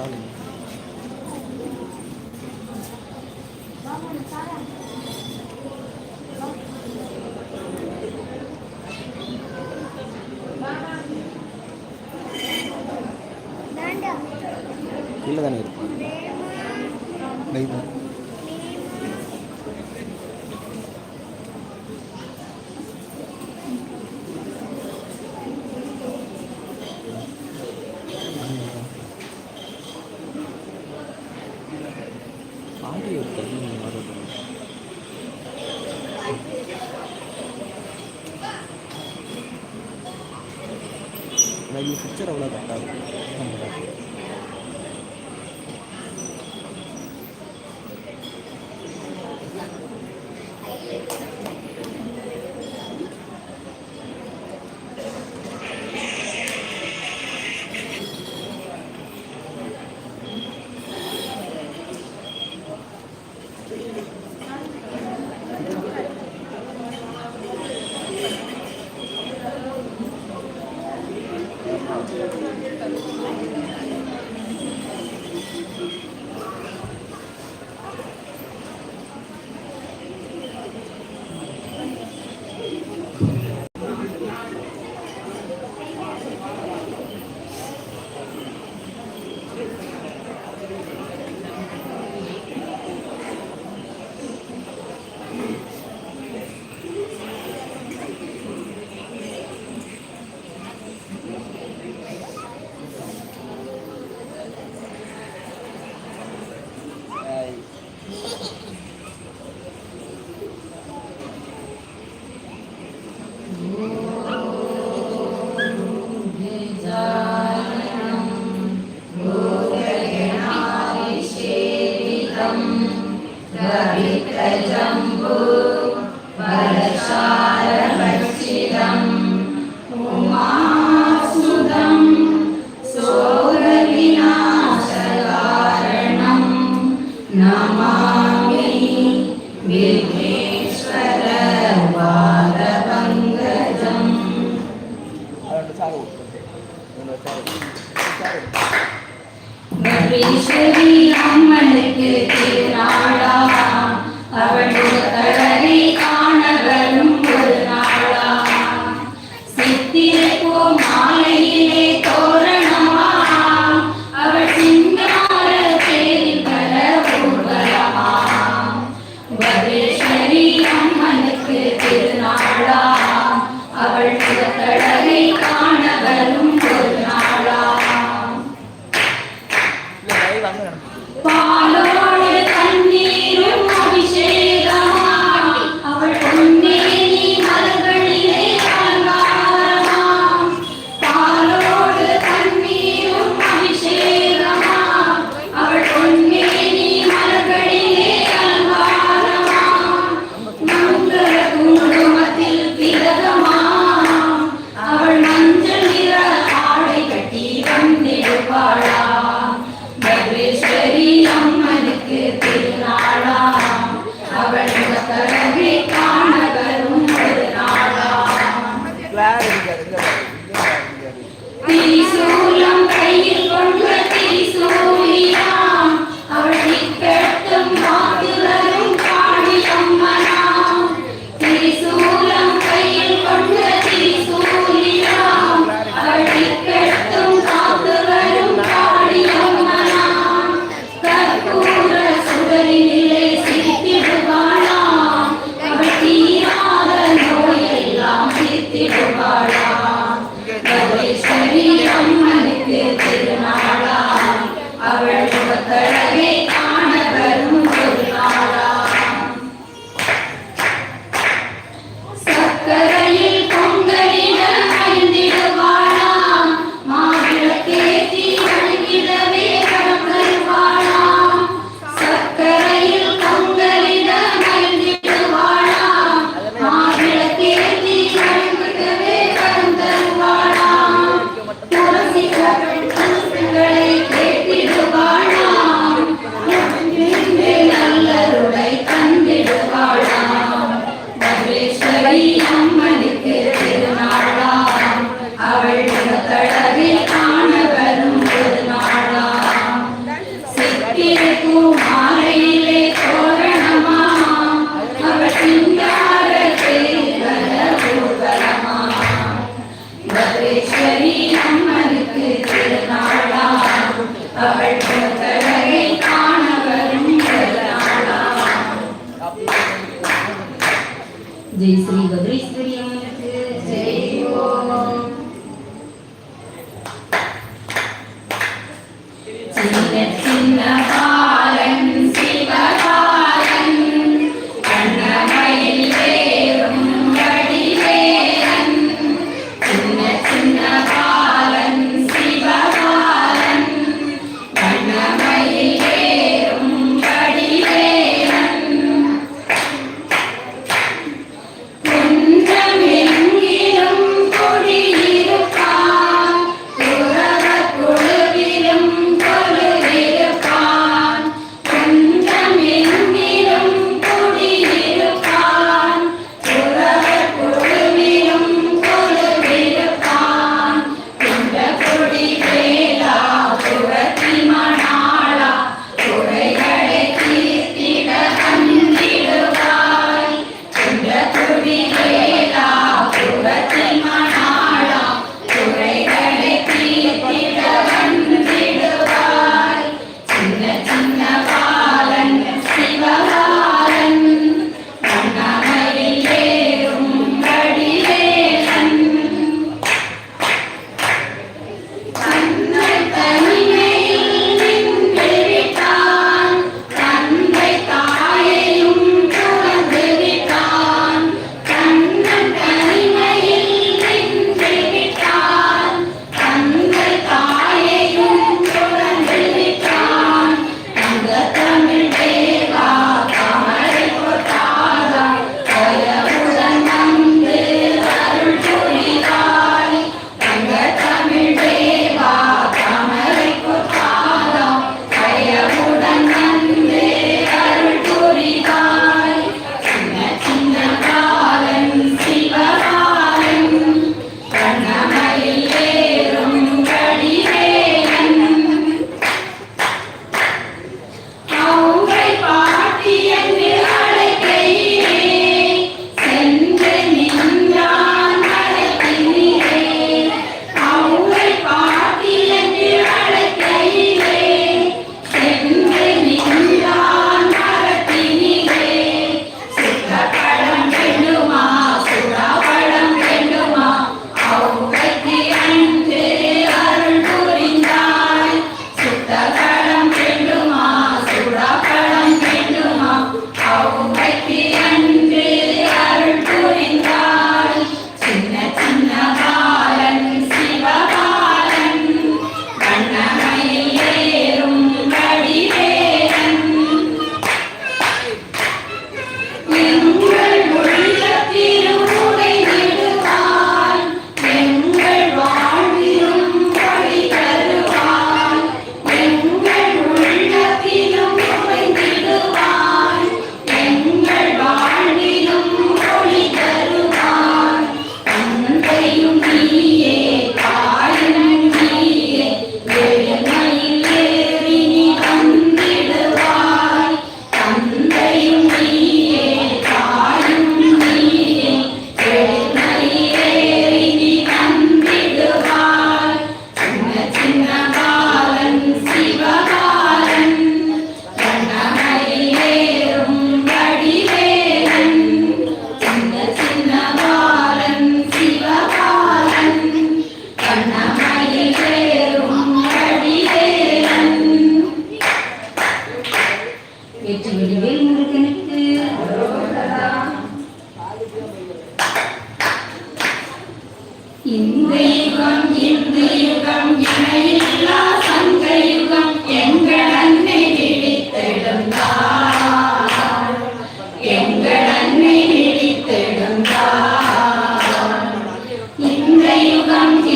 Nine. Namami वार पङ्गजम् திரிசூலம் கையில் கொண்டு திரிசூலியா Yeah.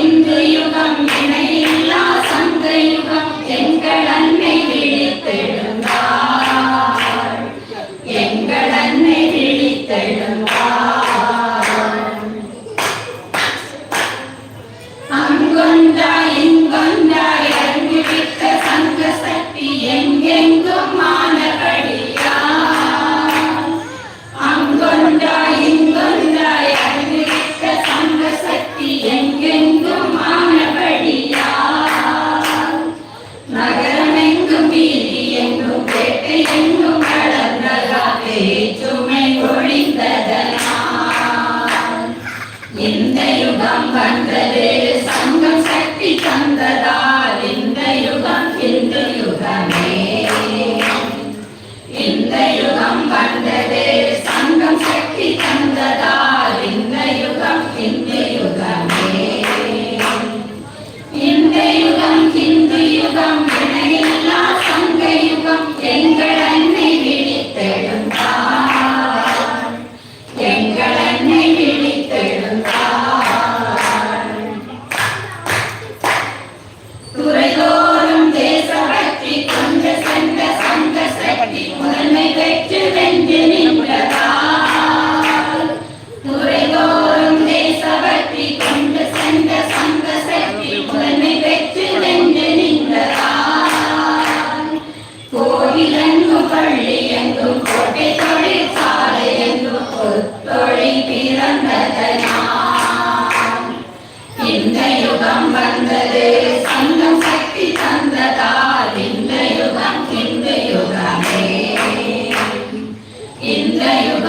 into you.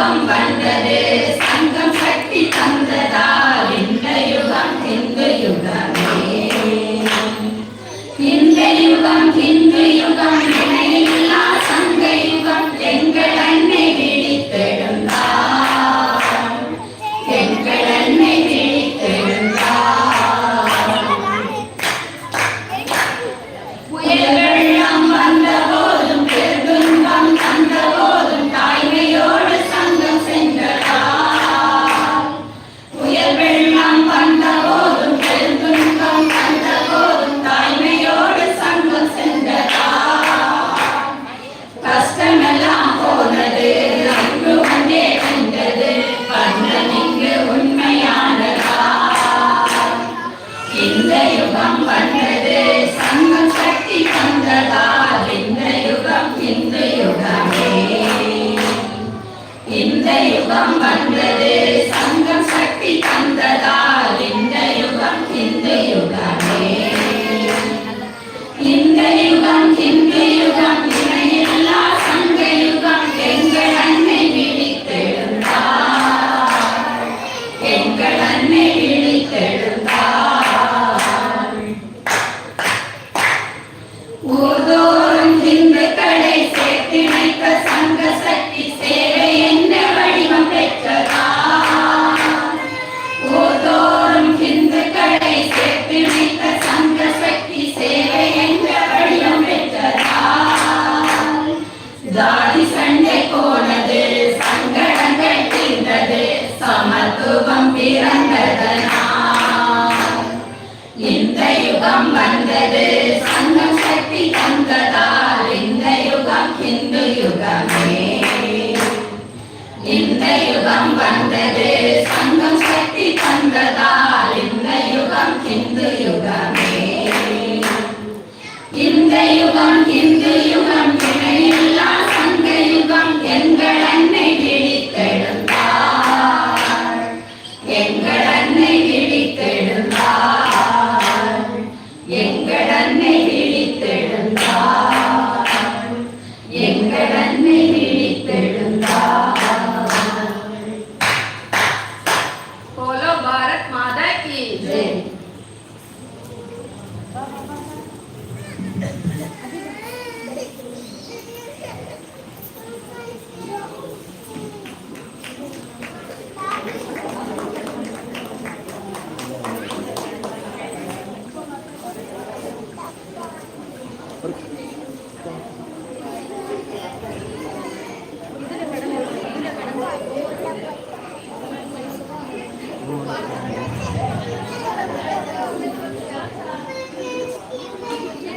யுகம் வந்தது சங்கம் சக்தி தந்ததால் இந்த யுகம் இந்து யுகமே. இந்த யுகம் இந்து யுகம் இந்த யுகம் வந்தது. சங்கம் சக்தி தந்ததால் இந்த யுகம் இந்த யுகமே இந்த வந்தது.